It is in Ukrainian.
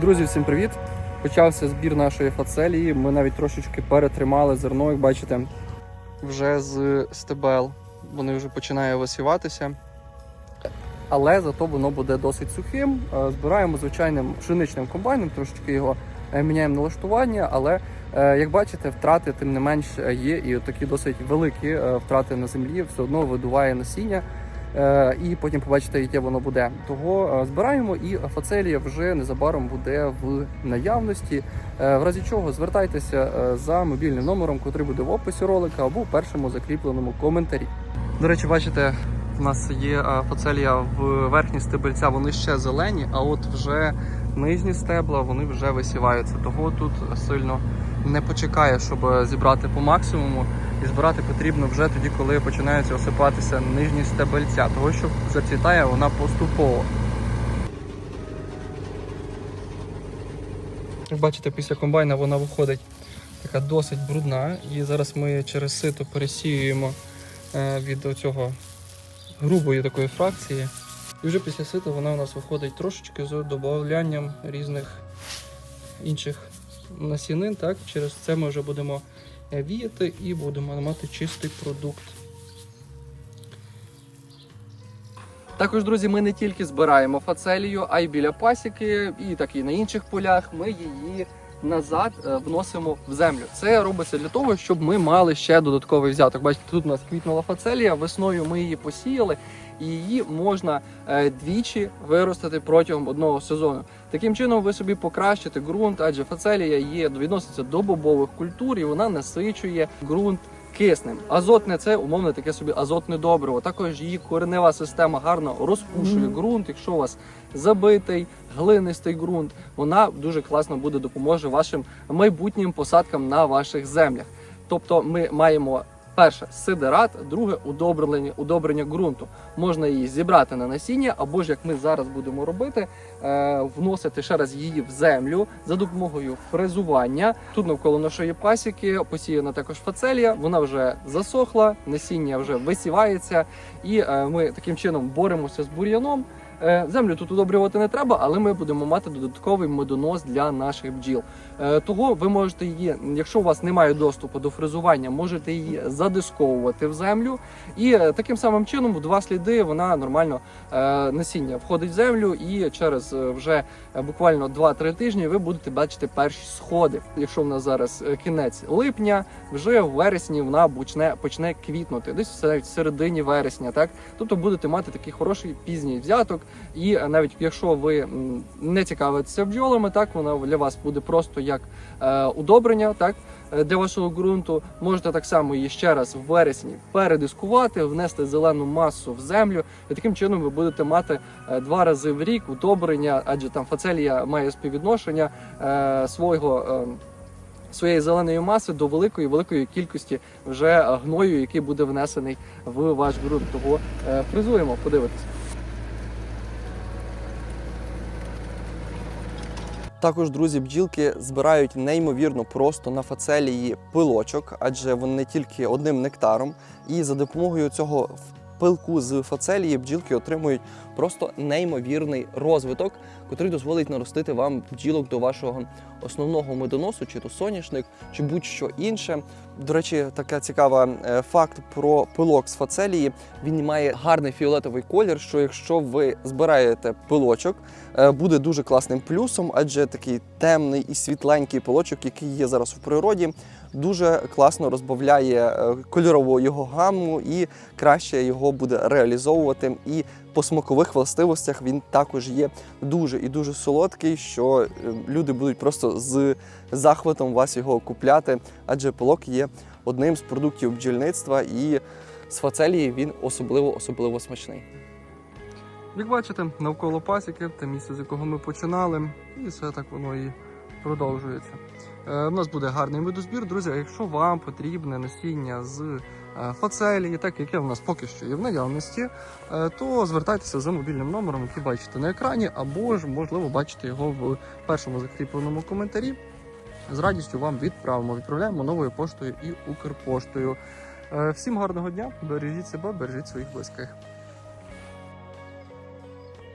Друзі, всім привіт! Почався збір нашої фацелії. Ми навіть трошечки перетримали зерно, як бачите, вже з стебел вони вже починає висіватися. Але зато воно буде досить сухим. Е, Збираємо звичайним пшеничним комбайном, трошечки його е, міняємо налаштування, але е, як бачите, втрати тим не менш є, і такі досить великі втрати на землі все одно видуває насіння. Е, і потім побачите, яке воно буде. Того е, збираємо, і фацелія вже незабаром буде в наявності. Е, В разі чого звертайтеся за мобільним номером, який буде в описі ролика або в першому закріпленому коментарі. До речі, бачите, у нас є фацелія в верхні стебельця, вони ще зелені, а от вже нижні стебла вони вже висіваються. Того тут сильно не почекає, щоб зібрати по максимуму. І збирати потрібно вже тоді, коли починаються осипатися нижні стебельця, того що зацвітає вона поступово. Як бачите, після комбайна вона виходить така досить брудна. І зараз ми через сито пересіюємо е, від цього грубої такої фракції. І вже після ситу вона у нас виходить трошечки з додаванням різних інших насінин. Так? Через це ми вже будемо віяти і будемо мати чистий продукт. Також, друзі, ми не тільки збираємо фацелію, а й біля пасіки, і так і на інших полях. Ми її назад е, вносимо в землю. Це робиться для того, щоб ми мали ще додатковий взяток. Бачите, тут у нас квітнула фацелія. Весною ми її посіяли, і її можна е, двічі виростити протягом одного сезону. Таким чином, ви собі покращите ґрунт, адже фацелія є відноситься до бобових культур, і вона насичує ґрунт киснем. Азотне це умовно таке собі азотне добриво. Також її коренева система гарно розпушує ґрунт. Якщо у вас забитий, глинистий ґрунт, вона дуже класно буде допоможе вашим майбутнім посадкам на ваших землях. Тобто, ми маємо. Перше сидерат, друге удобрення, удобрення ґрунту. Можна її зібрати на насіння, або ж як ми зараз будемо робити, е, вносити ще раз її в землю за допомогою фрезування. Тут навколо нашої пасіки посіяна також фацелія. Вона вже засохла, насіння вже висівається, і е, ми таким чином боремося з бур'яном. Е, Землю тут удобрювати не треба, але ми будемо мати додатковий медонос для наших бджіл. Е, Того ви можете її, якщо у вас немає доступу до фрезування, можете її задисковувати в землю, і е, таким самим чином в два сліди вона нормально е, насіння входить в землю, і через вже буквально 2-3 тижні ви будете бачити перші сходи. Якщо в нас зараз кінець липня, вже в вересні вона почне почне квітнути, десь в середині вересня, так тобто будете мати такий хороший пізній взяток. І навіть якщо ви не цікавитеся бджолами, так вона для вас буде просто як е, удобрення, так е, для вашого ґрунту. Можете так само її ще раз в вересні передискувати, внести зелену масу в землю. І таким чином ви будете мати е, два рази в рік удобрення, адже там фацелія має співвідношення свого. Своєї зеленої маси до великої великої кількості вже гною, який буде внесений в ваш ґрунт. Того е, фризуємо, Також друзі, бджілки збирають неймовірно просто на фацелії пилочок, адже вони тільки одним нектаром. І за допомогою цього пилку з фацелії бджілки отримують просто неймовірний розвиток, який дозволить наростити вам бджілок до вашого основного медоносу, чи то соняшник, чи будь-що інше. До речі, така цікава е, факт про пилок з фацелії. Він має гарний фіолетовий колір. Що якщо ви збираєте пилочок, е, буде дуже класним плюсом, адже такий темний і світленький пилочок, який є зараз у природі, дуже класно розбавляє е, кольорову його гамму і краще його буде реалізовувати. І по смакових властивостях він також є дуже і дуже солодкий, що люди будуть просто з захватом вас його купляти, адже пилок є одним з продуктів бджільництва, і з фацелії він особливо особливо смачний. Як бачите, навколо пасіки, те місце, з якого ми починали, і все так воно і продовжується. Е, у нас буде гарний медозбір, друзі. Якщо вам потрібне насіння з е, фацелії, так яке в нас поки що є в наявності, е, то звертайтеся за мобільним номером, який бачите на екрані, або ж можливо бачите його в першому закріпленому коментарі. З радістю вам відправимо. Відправляємо новою поштою і Укрпоштою. Е, Всім гарного дня, бережіть себе, бережіть своїх близьких.